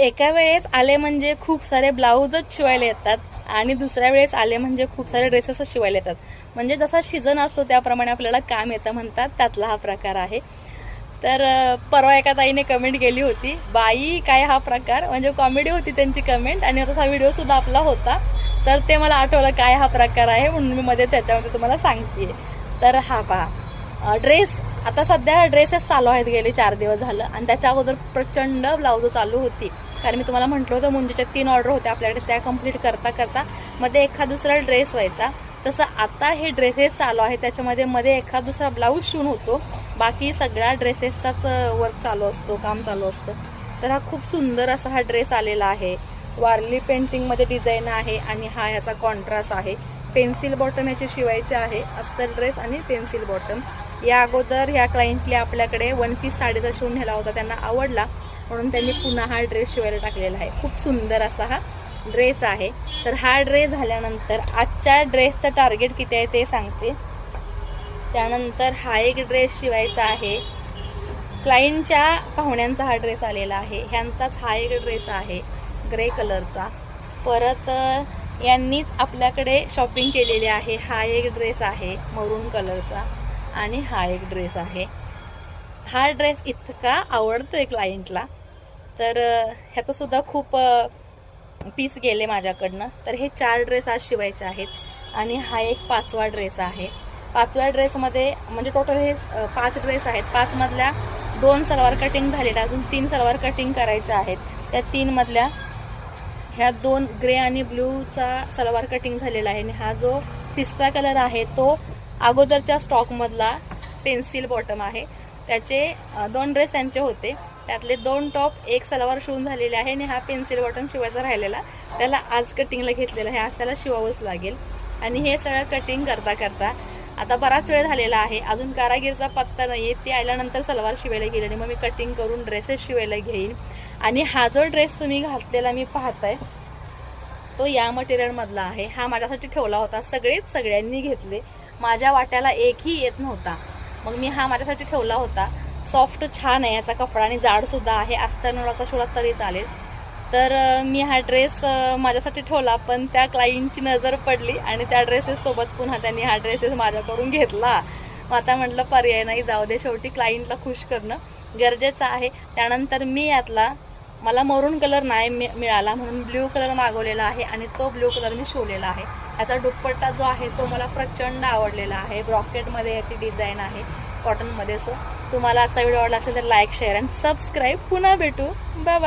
एका वेळेस आले म्हणजे खूप सारे ब्लाऊजच शिवायला येतात आणि दुसऱ्या वेळेस आले म्हणजे खूप सारे ड्रेसेसच शिवायला येतात. म्हणजे जसा सीझन असतो त्याप्रमाणे आपल्याला काम येतं म्हणतात त्यातला हा प्रकार आहे. तर परवा एका ताईने कमेंट केली होती बाई काय हा प्रकार? म्हणजे कॉमेडी होती त्यांची कमेंट आणि तसा व्हिडिओसुद्धा आपला होता. तर ते मला आठवलं काय हा प्रकार आहे म्हणून मी मध्ये त्याच्यामध्ये तुम्हाला सांगते तर हा पहा. ड्रेस आता सध्या ड्रेसेस चालू आहेत गेले चार दिवस झालं आणि त्याच्या अगोदर प्रचंड ब्लाऊज चालू होती. कारण मी तुम्हाला म्हटलं होतं मुंजीच्या तीन ऑर्डर होत्या आपल्याकडे त्या कंप्लीट करता करता मध्ये एखाद दुसरा ड्रेस व्हायचा. तसं आता हे ड्रेसेस चालू आहे त्याच्यामध्ये मध्ये एखाद दुसरा ब्लाऊज शिवून होतो. बाकी सगळ्या ड्रेसेसचाच वर्क चालू असतो काम चालू असतं. तर हा खूप सुंदर असा हा ड्रेस आलेला आहे. वारली पेंटिंगमध्ये डिझाईन आहे आणि हा ह्याचा कॉन्ट्रास्ट आहे. पेन्सिल बॉटम याचे शिवायचे आहे अस्तर ड्रेस आणि पेन्सिल बॉटम या अगोदर ह्या क्लायंटली आपल्याकडे वन पीस साडीचा शिवून नेला होता त्यांना आवडला. म्हणून त्यांनी पुन्हा हा ड्रेस शिवायला टाकलेला आहे. खूप सुंदर असा हा ड्रेस आहे. तर हा ड्रेस झाल्यानंतर आजच्या ड्रेसचं टार्गेट किती आहे ते सांगते. त्यानंतर हा एक ड्रेस शिवायचा आहे. क्लायंटच्या पाहुण्यांचा हा ड्रेस आलेला आहे. ह्यांचाच हा एक ड्रेस आहे ग्रे कलरचा. परत यांनीच आपल्याकडे शॉपिंग केलेली आहे. हा एक ड्रेस आहे मरून कलरचा. आणि हा एक ड्रेस आहे. हा ड्रेस इतका आवडतो आहे क्लायंटला तर ह्याचंसुद्धा खूप पीस गेले माझ्याकडनं. तर हे चार ड्रेस आज शिवायचे आहेत आणि हा एक पाचवा ड्रेस आहे. पाचव्या ड्रेसमध्ये म्हणजे टोटल हे पाच ड्रेस आहेत. पाचमधल्या दोन सलवार कटिंग झालेल्या अजून तीन सलवार कटिंग करायच्या आहेत. त्या तीनमधल्या ह्या दोन ग्रे आणि ब्ल्यूचा सलवार कटिंग झालेला आहे. आणि हा जो तिसरा कलर आहे तो अगोदरच्या स्टॉकमधला पेन्सिल बॉटम आहे. त्याचे दोन ड्रेस त्यांचे होते. त्यातले दोन टॉप एक सलवार शिवून झालेले आहे आणि हा पेन्सिल बॉटम शिवायचा राहिलेला. त्याला आज कटिंगला घेतलेला आहे. आज त्याला शिवावंच लागेल. आणि हे सगळं कटिंग करता करता आता बराच वेळ झालेला आहे. अजून कारागीरचा पत्ता नाही आहे ते आल्यानंतर सलवार शिवायला गेली आणि मग मी कटिंग करून ड्रेसेस शिवायला घेईन. आणि हा जो ड्रेस तुम्ही घातलेला मी पाहताय तो या मटेरियलमधला आहे. हा माझ्यासाठी ठेवला होता. सगळेच सगळ्यांनी घेतले. माझ्या वाट्याला एकही येत नव्हता. मग मी हा माझ्यासाठी ठेवला होता. सॉफ्ट छान आहे याचा कपडा आणि जाडसुद्धा आहे. अस्तर शिवला तरी चालेल. तर मी हा ड्रेस माझ्यासाठी ठेवला पण त्या क्लाइंटची नजर पडली आणि त्या ड्रेसेससोबत पुन्हा त्यांनी हा ड्रेसेस माझ्याकडून घेतला. मग आता म्हटलं पर्याय नाही जाऊ दे. शेवटी क्लाइंटला खुश करणं गरजेचं आहे. त्यानंतर मी यातला मला मरून कलर नाही मि- मिळाला म्हणून ब्ल्यू कलर मागवलेला आहे आणि तो ब्ल्यू कलर मी शिवलेला आहे. याचा दुपट्टा जो आहे तो मला प्रचंड आवडलेला आहे. ब्रॉकेटमध्ये याची डिझाईन आहे. कॉटनमध्ये सो तुम्हाला आजचा व्हिडिओ आवडला असेल तर लाईक शेअर अँड सबस्क्राईब पुन्हा भेटू. बाय